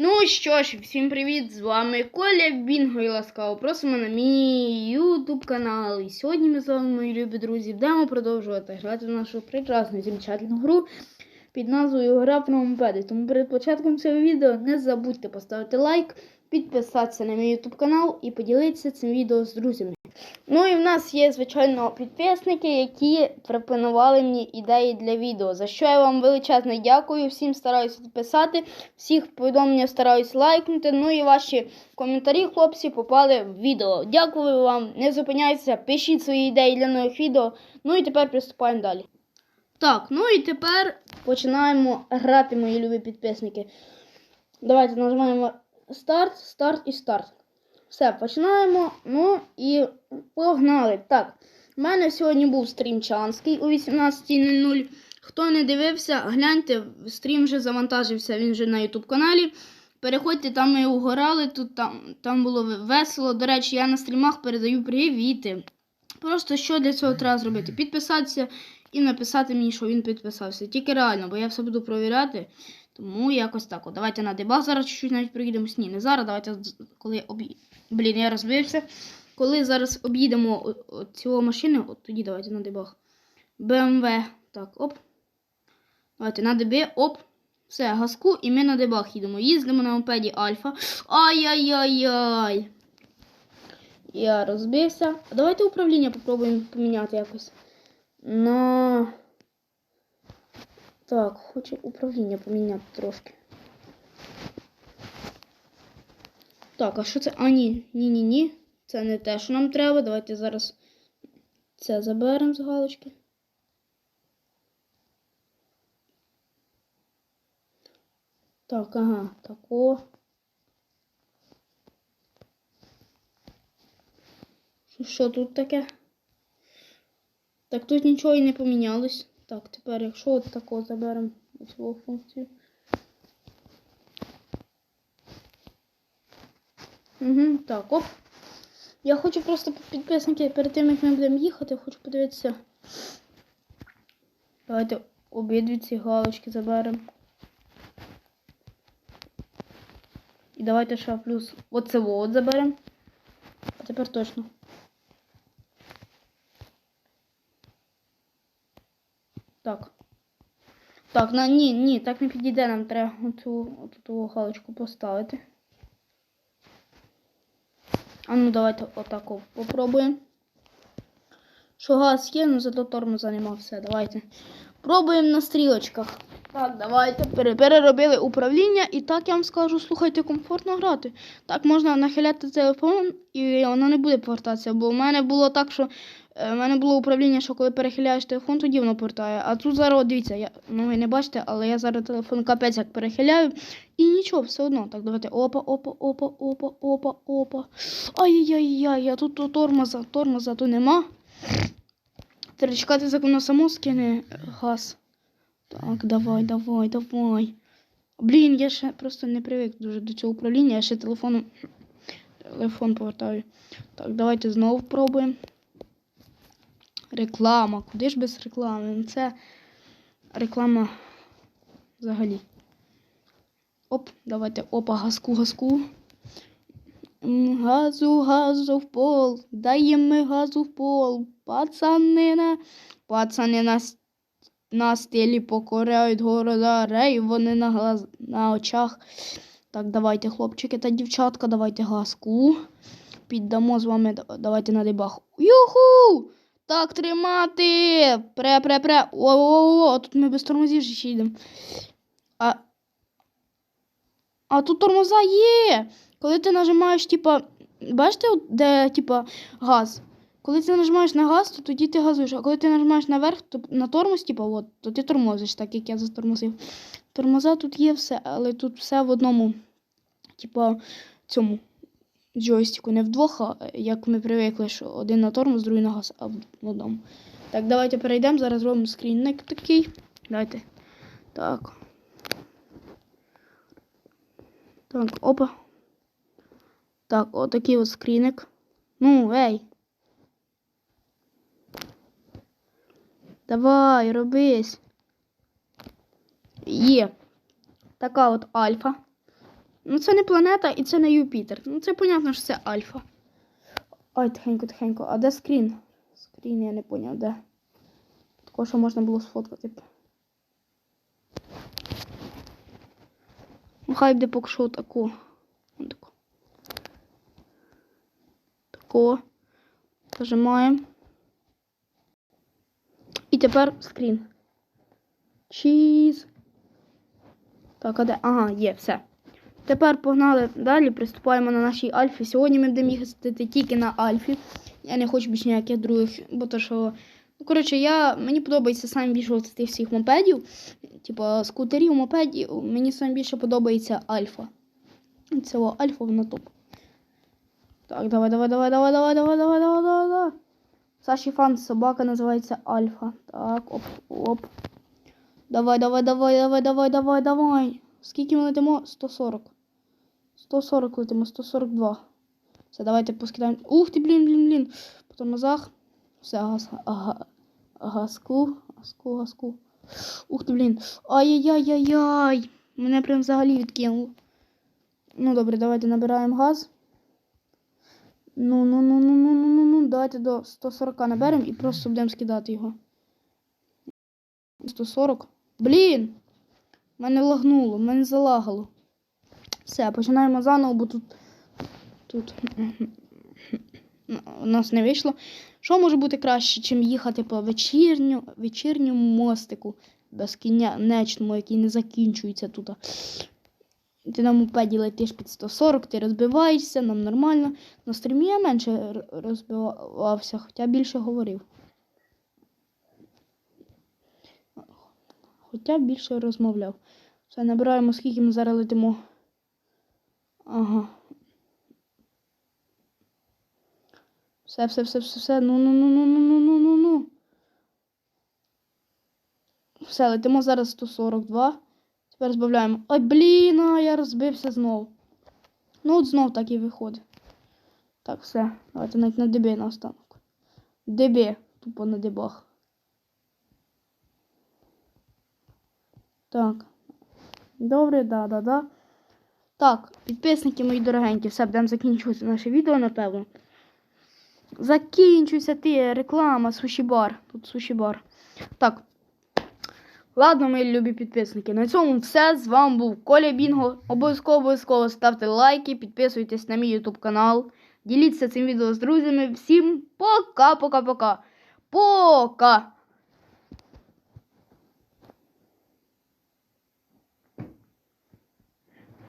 Ну що ж, всім привіт! З вами Коля Бінго і ласкаво просимо на мій ютуб канал. І сьогодні ми з вами, мої любі друзі, будемо продовжувати грати в нашу прекрасну замечательну гру під назвою Гра в мопеди. Тому перед початком цього відео не забудьте поставити лайк, підписатися на мій ютуб канал і поділитися цим відео з друзями. Ну і в нас є, звичайно, підписники, які пропонували мені ідеї для відео. За що я вам величезно дякую. Всім стараюся писати, всіх повідомлення стараюсь лайкнути. Ну і ваші коментарі, хлопці, попали в відео. Дякую вам, не зупиняйтеся, пишіть свої ідеї для нових відео. Ну і тепер приступаємо далі. Так, ну і тепер починаємо грати, мої любі підписники. Давайте нажимаємо старт, старт і старт. Все, починаємо. Ну і погнали. Так, в мене сьогодні був стрім Чанський о 18.00. Хто не дивився, гляньте, стрім вже завантажився, він вже на YouTube каналі. Переходьте, там ми угорали, тут там, там було весело. До речі, я на стрімах передаю привіти. Просто що для цього треба зробити? Підписатися і написати мені, що він підписався. Тільки реально, бо я все буду провіряти. Тому якось так. От. Давайте на дебаг зараз чуть-чуть навіть приїдемось. Ні, не зараз. Давайте коли об'ї... Блін, я розбився. Коли зараз об'їдемо цю машину, от тоді давайте на дебаг. BMW. Так, оп. Давайте на ДБ, оп. Все, газку, і ми на дебаг їдемо. Їздимо на мопеді Альфа. Ай-яй-яй-яй. Я розбився. А давайте управління попробуємо поміняти якось. На. Так, хочу управління поміняти трошки. Так, а що це? А, ні, ні-ні-ні. Це не те, що нам треба. Давайте зараз це заберемо з галочки. Так, ага, тако. Що, тут таке? Так тут нічого і не помінялось. Так, тепер, якщо от тако заберемо цю функцію. Угу, так, оп. Я хочу просто підписники перед тим, як ми будемо їхати, хочу подивитися. Давайте обидві ці галочки заберемо. І давайте ще плюс оце от заберемо. А тепер точно. Так. Так, на ні, ні, так не підійде, нам треба оцю галочку поставити. А ну давайте отаку попробуємо. Що газ є, ну зато тормоза нема все. Давайте. Пробуємо на стрілочках. Так, давайте. Переробили управління і так я вам скажу, слухайте, комфортно грати. Так можна нахиляти телефон і воно не буде повертатися. Бо в мене було так, що в мене було управління, що коли перехиляєш телефон, тоді воно повертає. А тут зараз, дивіться, я, ну ви не бачите, але я зараз телефон капець як перехиляю. І нічого, все одно. Так, давайте. Опа, опа, опа, опа, опа, опа. Ай-яй-яй, я тут то тормоза, тормоза то нема. Треба чекати, як воно само скине газ. Так, давай, давай, давай. Блін, я ще просто не привик дуже до цього управління, я ще телефоном телефон повертаю. Так, давайте знову пробуємо. Реклама. Куди ж без реклами? Ну, Це реклама взагалі. Оп, давайте опа, газку, газку. Газу, газу в пол. Даємо газу в пол. Пацани на пацани на, на стилі покоряють города рей, вони на глаз... на очах. Так, давайте, хлопчики та дівчатка, давайте газку. Піддамо з вами. Давайте на дебах. Юху! Так, тримати. Пре-пре-пре. О-о-о, тут ми без тормозів ще йдемо. А а тут тормоза є. Коли ти нажимаєш, типа, бачите, де, типа, газ? Коли ти нажимаєш на газ, то тоді ти газуєш. А коли ти нажимаєш наверх, то на тормоз, типа, от, то ти тормозиш, так як я затормозив. Тормоза тут є все, але тут все в одному, типа, цьому джойстику. Не вдвох, а як ми привикли, що один на тормоз, другий на газ, а в. Так, давайте перейдемо. Зараз робимо скрінник такий. Давайте. Так. Так, опа. Так, отакий от скрінник. Ну, ей. Давай, робись. Є. Така от альфа. Ну, це не планета і це не Юпітер. Ну, це понятно, що це Альфа. Ой, тихенько, тихенько. А де скрін? Скрін я не поняв, де. Такого, що можна було сфоткати. Ну, хай буде поки що таку. Таку. Таку. Нажимаємо. І тепер скрін. Чіз. Так, а де? Ага, є, все. Тепер погнали далі, приступаємо на нашій Альфі. Сьогодні ми будемо їздити тільки на Альфі. Я не хочу більше ніяких других, бо то що. Ну, коротше, я, мені подобається саме більше з тих всіх мопедів. Типа скутерів, мопедів. Мені саме більше подобається Альфа. Це Альфа вона топ. Так, давай, давай, давай, давай, давай, давай, давай, давай, давай, давай. Саші фан собака називається Альфа. Так, оп, оп. Давай, давай, давай, давай, давай, давай, давай. Скільки ми летимо? 140. 140 летимо, 142. Все, давайте поскидаємо. Ух ти, блін, блін, блін. По тормозах. Все, газ, ага, газку, газку, газку. Ух ти, блін. Ай-яй-яй-яй-яй. Мене прям взагалі відкинуло. Ну, добре, давайте набираємо газ. Ну, ну, ну, ну, ну, ну, ну, ну. Давайте до 140 наберемо і просто будемо скидати його. 140. Блін! Мене лагнуло, мене залагало. Все, починаємо заново, бо тут. Тут у нас не вийшло. Що може бути краще, ніж їхати по вечірню, вечірньому мостику безкінечному, який не закінчується тут. Ти на мопеді летиш під 140, ти розбиваєшся, нам нормально. На стрімі я менше розбивався, хоча більше говорив. Хоча більше розмовляв. Все, набираємо, скільки ми зараз летимо. Ага. Все, все, все, все, все. Ну, ну, ну, ну, ну, ну, ну, ну, ну. Все, летимо зараз 142. Тепер збавляємо. Ой, блін, а я розбився знов. Ну, от знов так і виходить. Так, все. Давайте навіть на ДБ на останок. ДБ. Тупо на дебах. Так. Добре, да, да, да. Так, підписники мої дорогенькі, все, будемо закінчувати наше відео, напевно. Закінчуйся ти, реклама, суші-бар. Тут суші-бар. Так. Ладно, мої любі підписники. На цьому все. З вами був Коля Бінго. Обов'язково обов'язково ставте лайки, підписуйтесь на мій YouTube канал. Діліться цим відео з друзями. Всім пока-пока-пока. Пока!